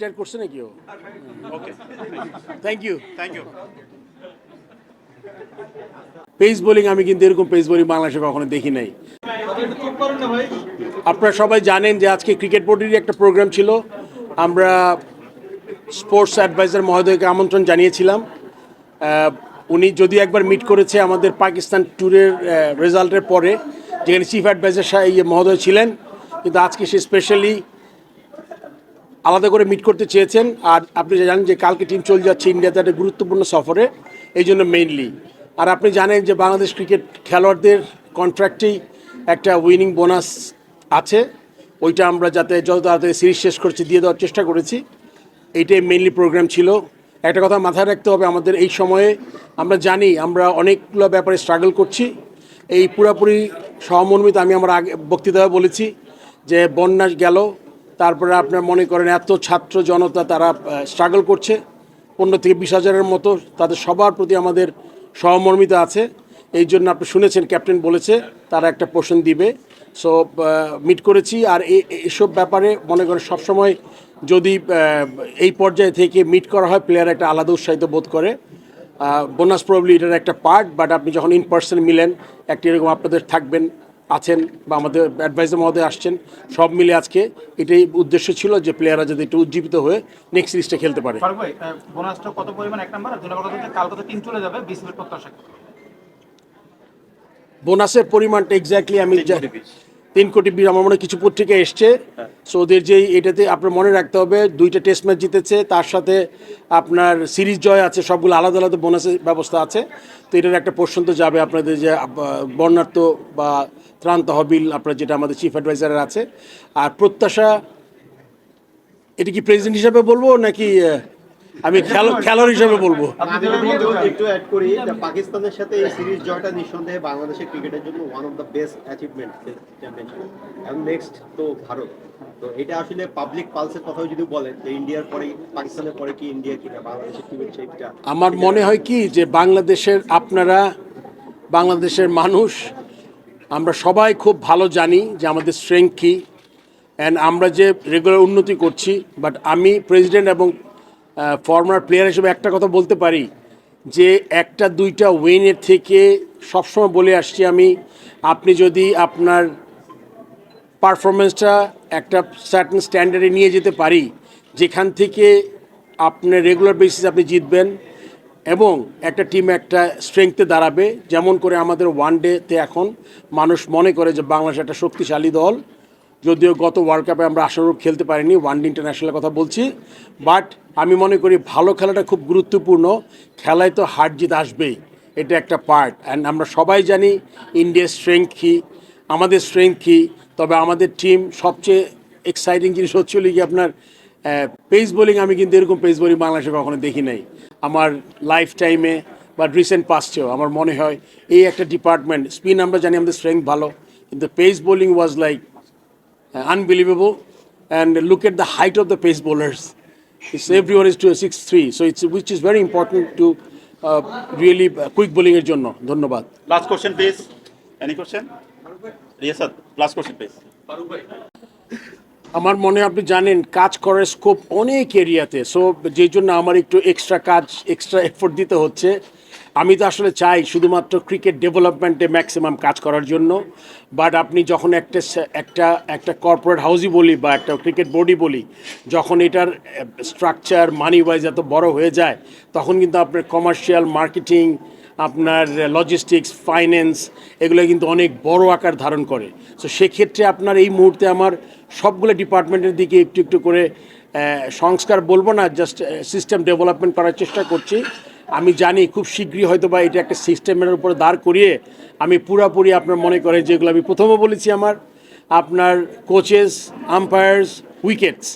Retire করছে নাকি ও? Okay thank you thank you pace bowling আমি কিন্তু এরকম পেস বোলিং বাংলাদেশে কখনো দেখি নাই। আপনারা সবাই জানেন যে আজকে ক্রিকেট বোর্ডেরই একটা প্রোগ্রাম ছিল। আমরা স্পোর্টস অ্যাডভাইজার মহোদয়কে আমন্ত্রণ জানিয়েছিলাম। উনি যদি একবার মিট করেছে আমাদের পাকিস্তান ট্যুরের রেজাল্টের পরে যেখানে চিফ অ্যাডভাইজার ইয়ে মহোদয় ছিলেন। কিন্তু আজকে সে স্পেশালি আলাদা করে মিট করতে চেয়েছেন। আর আপনি জানেন যে কালকে টিম চলে যাচ্ছে ইন্ডিয়াতে একটা গুরুত্বপূর্ণ সফরে, এই জন্য মেইনলি আর আপনি জানেন যে বাংলাদেশ ক্রিকেট খেলোয়াড়দের কন্ট্রাক্টেই একটা উইনিং বোনাস আছে। ওইটা আমরা যাতে যত তাড়াতাড়ি সিরিজ শেষ করছি, দিয়ে দেওয়ার চেষ্টা করেছি। এইটাই মেইনলি প্রোগ্রাম ছিল। একটা কথা মাথায় রাখতে হবে, আমাদের এই সময়ে আমরা জানি আমরা অনেকগুলো ব্যাপারে স্ট্রাগল করছি। এই পুরোপুরি সহমর্মিত আমি আমার আগে বক্তৃতায় বলেছি যে বন্যা গেল তারপরে আপনার মনে করেন এত ছাত্র জনতা তারা স্ট্রাগল করছে। পনেরো থেকে বিশ হাজারের মতো তাদের সবার প্রতি আমাদের সহমর্মিতা আছে। এই জন্য আপনি শুনেছেন, ক্যাপ্টেন বলেছে, তারা একটা পোষণ দিবে। সো মিট করেছি। আর এসব ব্যাপারে মনে করেন সবসময় যদি এই পর্যায়ে থেকে মিট করা হয় প্লেয়ার একটা আলাদা উৎসাহিত বোধ করে। বোনাস প্রবলি এটার একটা পার্ট বাট আপনি যখন ইন পার্সন মিলেন, একটি এরকম আপনাদের থাকবেন, আছেন, বা আমাদের অ্যাডভাইজার মহোদয় আসছেন, সব মিলে আজকে এটাই উদ্দেশ্য ছিল যে প্লেয়াররা যদি একটু উজ্জীবিত হয়ে নেক্সট সিরিজটা খেলতে পারে। বোনাসটা কত পরিমাণ? এক নাম্বার টিম চলে যাবে বিসিবির প্রত্যাশা বোনাসের পরিমাণটা এক্স্যাক্টলি আমি তিন কোটি বিশ আমার মনে হয় কিছু পত্রিকা এসছে। সো ওদের যেই এটাতে আপনার মনে রাখতে হবে দুইটা টেস্ট ম্যাচ জিতেছে তার সাথে আপনার সিরিজ জয় আছে সবগুলো আলাদা আলাদা বোনাসের ব্যবস্থা আছে। তো এটার একটা পোর্শন তো যাবে আপনাদের যে বর্ণার্থ বা ত্রাণ তহবিল আপনার যেটা আমাদের চিফ অ্যাডভাইজারের আছে। আর প্রত্যাশা এটা কি প্রেসিডেন্ট হিসাবে বলব নাকি আমি খেলো খেলোয়াড় হিসাবে বলব। একটু অ্যাড করি যে পাকিস্তানের সাথে এই সিরিজ জয়টা নিঃসন্দেহে বাংলাদেশের ক্রিকেটের জন্য one of the best achievement championship এবং নেক্সট তো ভারত। তো এটা আসলে পাবলিক পালসের কথাও যদি বলেন যে ইন্ডিয়ার পরে পাকিস্তানের পরে কি ইন্ডিয়া কিনা বাংলাদেশের টিমের সেইটা আমার মনে হয় কি যে বাংলাদেশের আপনারা বাংলাদেশের মানুষ আমরা সবাই খুব ভালো জানি যে আমাদের স্ট্রেংথ কী। অ্যান্ড আমরা যে রেগুলার উন্নতি করছি বাট আমি প্রেসিডেন্ট এবং ফর্মার প্লেয়ার হিসেবে একটা কথা বলতে পারি যে একটা দুইটা উইনের থেকে সবসময় বলে আসছি আমি, আপনি যদি আপনার পারফরমেন্সটা একটা সার্টেন স্ট্যান্ডার্ডে নিয়ে যেতে পারি, যেখান থেকে আপনার রেগুলার বেসিস আপনি জিতবেন এবং একটা টিম একটা স্ট্রেংথে দাঁড়াবে, যেমন করে আমাদের ওয়ান ডেতে এখন মানুষ মনে করে যে বাংলাদেশ একটা শক্তিশালী দল। যদিও গত ওয়ার্ল্ড কাপে আমরা আশানুরূপ খেলতে পারিনি ওয়ান ডে ইন্টারন্যাশনালের কথা বলছি। বাট আমি মনে করি ভালো খেলাটা খুব গুরুত্বপূর্ণ। খেলায় তো হার জিত আসবেই, এটা একটা পার্ট অ্যান্ড আমরা সবাই জানি ইন্ডিয়ার স্ট্রেংথ কী, আমাদের স্ট্রেংথ কী, তবে আমাদের টিম সবচেয়ে এক্সাইটিং জিনিস হচ্ছিল কি আপনার পেস বোলিং আমি কিন্তু এরকম পেস বোলিং বাংলাদেশে কখনো দেখি নাই। আমার লাইফ টাইমে বা রিসেন্ট পাস্টেও আমার মনে হয় এই একটা ডিপার্টমেন্ট স্পিন আমরা জানি আমাদের স্ট্রেংথ ভালো, কিন্তু pace bowling was like unbelievable. And look at the height of the pace bowlers. It's everyone is to a six three, so it's which is very important to uh, really uh, quick bowling এর জন্য ধন্যবাদ last question please any question Riasad last question please আমার মনে আপনি জানেন কাজ করার scope অনেক এরিয়াতে সো যেই জন্য আমার একটু এক্সট্রা কাজ এক্সট্রা এফোর্ট দিতে হচ্ছে আমি তো আসলে চাই শুধুমাত্র ক্রিকেট ডেভেলপমেন্টে ম্যাক্সিমাম কাজ করার জন্য বাট আপনি যখন একটা একটা একটা কর্পোরেট হাউসই বলি বা একটা ক্রিকেট বোর্ডই বলি, যখন এটার স্ট্রাকচার মানি ওয়াইজ এত বড় হয়ে যায়, তখন কিন্তু আপনার কমার্শিয়াল মার্কেটিং আপনার লজিস্টিক্স ফাইন্যান্স এগুলো কিন্তু অনেক বড় আকার ধারণ করে। সো সেক্ষেত্রে আপনার এই মুহূর্তে আমার সবগুলো ডিপার্টমেন্টের দিকে একটু একটু করে সংস্কার বলব না জাস্ট সিস্টেম ডেভেলপমেন্ট করার চেষ্টা করছি। আমি জানি খুব শীঘ্রই হয়তো বা এটা একটা সিস্টেমের উপরে দাঁড় করিয়ে আমি পুরাপুরি আপনার মনে করে যেগুলো আমি প্রথমে বলেছি আমার, আপনার কোচেস আম্পায়ার্স উইকেটস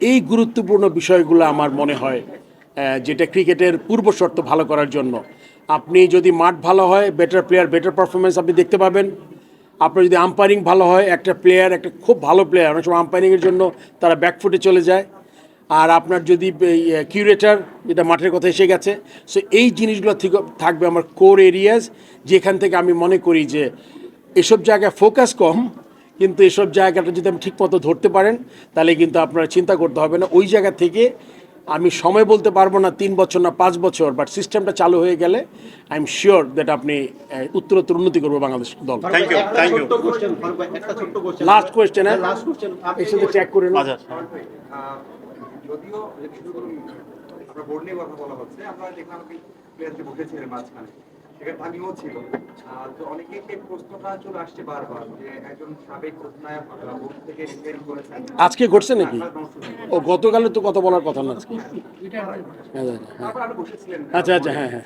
এই গুরুত্বপূর্ণ বিষয়গুলো আমার মনে হয় যেটা ক্রিকেটের পূর্ব শর্ত ভালো করার জন্য। আপনি যদি মাঠ ভালো হয় বেটার প্লেয়ার বেটার পারফরমেন্স আপনি দেখতে পাবেন। আপনার যদি আম্পায়ারিং ভালো হয়, একটা প্লেয়ার একটা খুব ভালো প্লেয়ার অনেক সময় আম্পায়ারিংয়ের জন্য তারা ব্যাকফুটে চলে যায়। আর আপনার যদি কিউরেটার যেটা মাঠের কথা এসে গেছে সো এই জিনিসগুলো থেকে থাকবে আমার কোর এরিয়াজ যেখান থেকে আমি মনে করি যে এসব জায়গায় ফোকাস কম কিন্তু এসব জায়গাটা যদি আপনি ঠিকমতো ধরতে পারেন তাহলে কিন্তু আপনার চিন্তা করতে হবে না। ওই জায়গা থেকে আমি সময় বলতে পারব না তিন বছর না পাঁচ বছর বাট সিস্টেমটা চালু হয়ে গেলে আই এম শিওর দ্যাট আপনি উত্তরোত্তর উন্নতি করব বাংলাদেশ দল। ভাই, একটা ছোট্ট question। Last question, হ্যাঁ? চেক করে নিন। যদি যদিও শুধু আমরা বোর্ড নিয়ে কথা বলা হচ্ছে, আমরা দেখলাম প্লেয়ারকে বসেছিলেন মাঝখানে সেখানে ছিল। তো অনেকেই এই প্রশ্নটা চলে আসছে বারবার যে একজন সাবেক অধিনায়ক বোর্ড থেকে রিটায়ার করেছেন। আজকে ঘটছে নাকি? ও গতকালে তো কথা বলার কথা না। আজকে বসেছিলেন আচ্ছা আচ্ছা হ্যাঁ হ্যাঁ।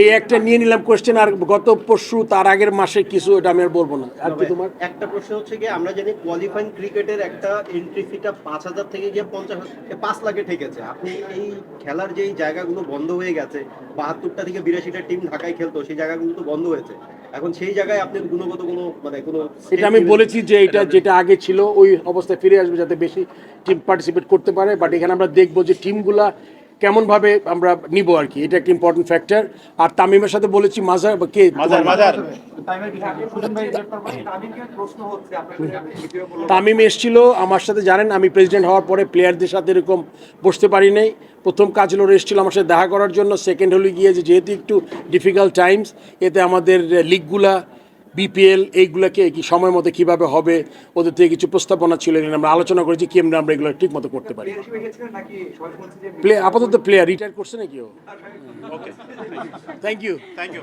এই একটা নিয়ে নিলাম কোয়েশ্চেন আর গত পরশু তার আগের মাসে কিছু এটা আমি আর বলব না। আর কি তোমার? একটা প্রশ্ন হচ্ছে কি আমরা জানি কোয়ালিফাইং ক্রিকেটের একটা এন্ট্রি ফিটা পাঁচ হাজার থেকে গিয়ে পঞ্চাশ এ পাঁচ লাখে ঠেকেছে। আপনি এই খেলার যেই জায়গাগুলো বন্ধ হয়ে গেছে বাহাত্তরটা থেকে বিরাশিটা টিম ঢাকায় খেলতো সেই জায়গাগুলো তো বন্ধ হয়েছে। এখন সেই জায়গায় আপনি গুণগত কোনো মানে কোনো এটা আমি বলেছি যে এটা যেটা আগে ছিল ওই অবস্থায় ফিরে আসবে যাতে বেশি টিম পার্টিসিপেট করতে পারে। বাট এখানে আমরা দেখব যে টিমগুলা কেমনভাবে আমরা নিব আর কি। এটা একটা ইম্পর্টেন্ট ফ্যাক্টর আর তামিমের সাথে বলেছি মাজার কে? মাঝার তামিম এসেছিল আমার সাথে জানেন আমি প্রেসিডেন্ট হওয়ার পরে প্লেয়ারদের সাথে এরকম বসতে পারি নাই। প্রথম কাজ হলো এসেছিল আমার সাথে দেখা করার জন্য সেকেন্ড হলো গিয়ে যে যেহেতু একটু ডিফিকাল্ট টাইমস এতে আমাদের লিগগুলা বিপিএল এইগুলোকে কি সময় মতো কীভাবে হবে ওদের থেকে কিছু প্রস্তাবনা ছিল এগুলো আমরা আলোচনা করেছি কেমন আমরা এগুলো ঠিক মতো করতে পারি। প্লে আপাতত প্লেয়ার রিটায়ার করছে নাকি ও? Okay thank you thank you